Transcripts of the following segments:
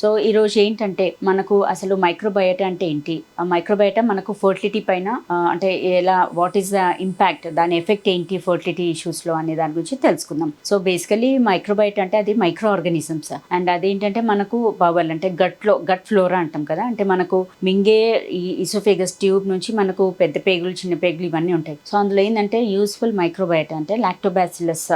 so ఈరోజు ఏంటంటే మనకు అసలు మైక్రోబయోట అంటే ఏంటి? మైక్రోబయోట మనకు ఫర్టిలిటీ పైన అంటే ఎలా వాట్ ఈస్ ద ఇంపాక్ట్ దాని ఎఫెక్ట్ ఏంటి ఫర్టిలిటీ ఇష్యూస్లో అనే దాని గురించి తెలుసుకుందాం. సో బేసికలీ మైక్రోబయోట అంటే అది మైక్రో ఆర్గానిజమ్స్ అండ్ అదేంటంటే మనకు బవల్ అంటే గట్లో గట్ ఫ్లోరా అంటాం కదా? అంటే మనకు మింగే ఈ ఇసోఫేగస్ ట్యూబ్ నుంచి మనకు పెద్ద పేగులు చిన్న పేగులు ఇవన్నీ ఉంటాయి. సో అందులో ఏంటంటే యూస్ఫుల్ మైక్రోబయోట అంటే లాక్టోబాసిలస్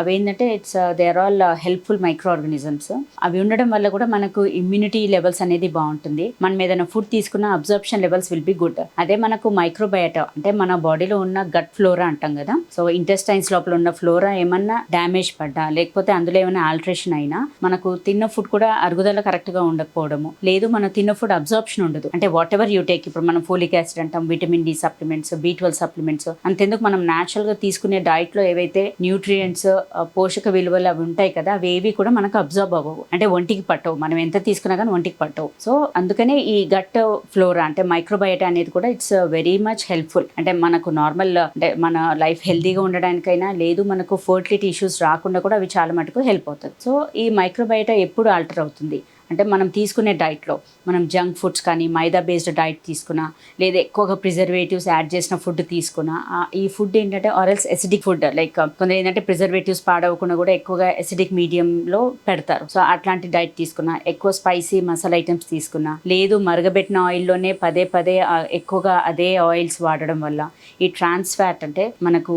అవి ఏంటంటే it's they are all helpful microorganisms అవి ఉండడం వల్ల కూడా మనకు ఇమ్యూనిటీ లెవెల్స్ అనేది బాగుంటుంది. మనం ఏదైనా ఫుడ్ తీసుకున్న absorption levels will be good అదే మనకు మైక్రోబయోటా అంటే మన బాడీలో ఉన్న గట్ ఫ్లోరా అంటాం కదా. సో ఇంటెస్టైన్స్ లోపల ఉన్న ఫ్లోరా ఏమన్నా డ్యామేజ్ పడ్డా లేకపోతే అందులో ఏమైనా ఆల్టరేషన్ అయినా మనకు తిన్న ఫుడ్ కూడా అరుగుదల కరెక్ట్గా ఉండకపోవడము. లేదు మనం తిన్న ఫుడ్ అబ్జర్ప్షన్ ఉండదు. అంటే వాట్ ఎవర్ యూ టేక్ ఇప్పుడు మనం ఫోలిక్ యాసిడ్ అంటాం vitamin D supplements B twelve supplements అంతెందుకు మనం natural గా తీసుకునే డైట్లో ఏవైతే న్యూట్రియంట్స్ పోషక విలువలు అవి ఉంటాయి కదా అవి ఏవి కూడా మనకు అబ్జర్వ్ అవ్వవు. అంటే ఒంటికి పట్టవు. మనం ఎంత తీసుకున్నా కానీ ఒంటికి పట్టవు. సో అందుకనే ఈ గట్ ఫ్లోరా అంటే మైక్రోబయోటా అనేది కూడా ఇట్స్ వెరీ మచ్ హెల్ప్ఫుల్ అంటే మనకు నార్మల్ uh, అంటే మన లైఫ్ హెల్తీగా ఉండడానికైనా లేదు మనకు ఫర్టిలిటీ ఇష్యూస్ రాకుండా కూడా అవి చాలా మటుకు హెల్ప్ అవుతుంది సో ఈ మైక్రోబయట ఎప్పుడు ఆల్టర్ అవుతుంది? అంటే మనం తీసుకునే డైట్లో మనం జంక్ ఫుడ్స్ కానీ మైదా బేస్డ్ డైట్ తీసుకున్నా లేదా ఎక్కువగా ప్రిజర్వేటివ్స్ యాడ్ చేసిన ఫుడ్ తీసుకున్నా ఈ ఫుడ్ ఏంటంటే ఆరల్స్ ఎసిడిక్ ఫుడ్ లైక్ కొందరు ఏంటంటే ప్రిజర్వేటివ్స్ పాడవకుండా కూడా ఎక్కువగా ఎసిడిక్ మీడియంలో పెడతారు. సో అట్లాంటి డైట్ తీసుకున్నా ఎక్కువ స్పైసీ మసాలా ఐటమ్స్ తీసుకున్నా లేదు మరగబెట్టిన ఆయిల్లోనే పదే పదే ఎక్కువగా అదే ఆయిల్స్ వాడడం వల్ల ఈ ట్రాన్స్ ఫ్యాట్ అంటే మనకు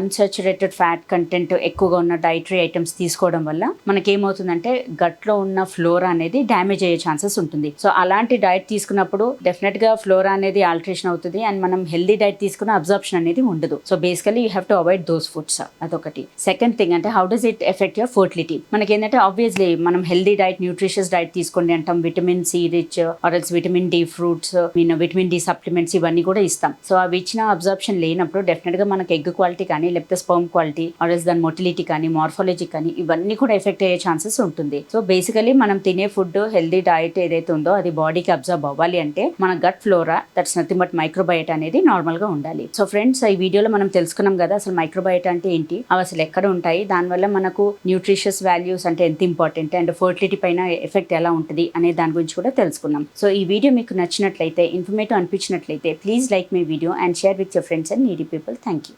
అన్సాచురేటెడ్ ఫ్యాట్ కంటెంట్ ఎక్కువగా ఉన్న డైటరీ ఐటమ్స్ తీసుకోవడం వల్ల మనకేమవుతుందంటే గట్లో ఉన్న ఫ్లోర్ అనేది డ్యామేజ్ అయ్యే ఛాన్సెస్ ఉంటుంది. సో అలాంటి డైట్ తీసుకున్నప్పుడు డెఫినెట్గా ఫ్లోరా అనేది ఆల్టరేషన్ అవుతుంది అండ్ మనం హెల్దీ డైట్ తీసుకున్న అబ్జర్ప్షన్ అనేది ఉండదు. So basically you have to avoid those foods అదొకటి. సెకండ్ థింగ్ అంటే how does it effect your fertility మనకి ఏంటంటే ఆబ్వియస్లీ మనం హెల్దీ డైట్ న్యూట్రిషియస్ డైట్ తీసుకోండి అంటాం. విటమిన్ సి రిచ్ ఆర్ఎల్స్ vitamin D fruits mean vitamin D supplements ఇవన్నీ కూడా ఇస్తాం. సో అవి ఇచ్చిన అబ్జర్ప్షన్ లేనప్పుడు డెఫినెట్గా మనకి ఎగ్ క్వాలిటీ కానీ లేకపోతే స్పర్మ్ క్వాలిటీ ఆర్ఎల్స్ దాని మొటిలిటీ కానీ మార్ఫాలజీ కానీ ఇవన్నీ కూడా ఎఫెక్ట్ అయ్యే ఛాన్సెస్ ఉంటుంది. సో బేసికలీ మనం తినే ఫుడ్ హెల్దీ డైట్ ఏదైతే ఉందో అది బాడీకి అబ్జర్వ్ అవ్వాలి అంటే మన gut flora that's nothing but microbiota అనేది నార్మల్గా ఉండాలి. సో ఫ్రెండ్స్ ఈ వీడియోలో మనం తెలుసుకున్నాం కదా అసలు మైక్రోబయోట్ అంటే ఏంటి అవి అసలు ఎక్కడ ఉంటాయి దానివల్ల మనకు న్యూట్రిషియస్ వాల్యూస్ అంటే ఎంత ఇంపార్టెంట్ అండ్ ఫర్టిలిటీ పైన ఎఫెక్ట్ ఎలా ఉంటుంది అనే దాని గురించి కూడా తెలుసుకున్నాం. సో ఈ వీడియో మీకు నచ్చినట్లయితే informative అనిపించినట్లయితే please like my video and share with your friends and needy people thank you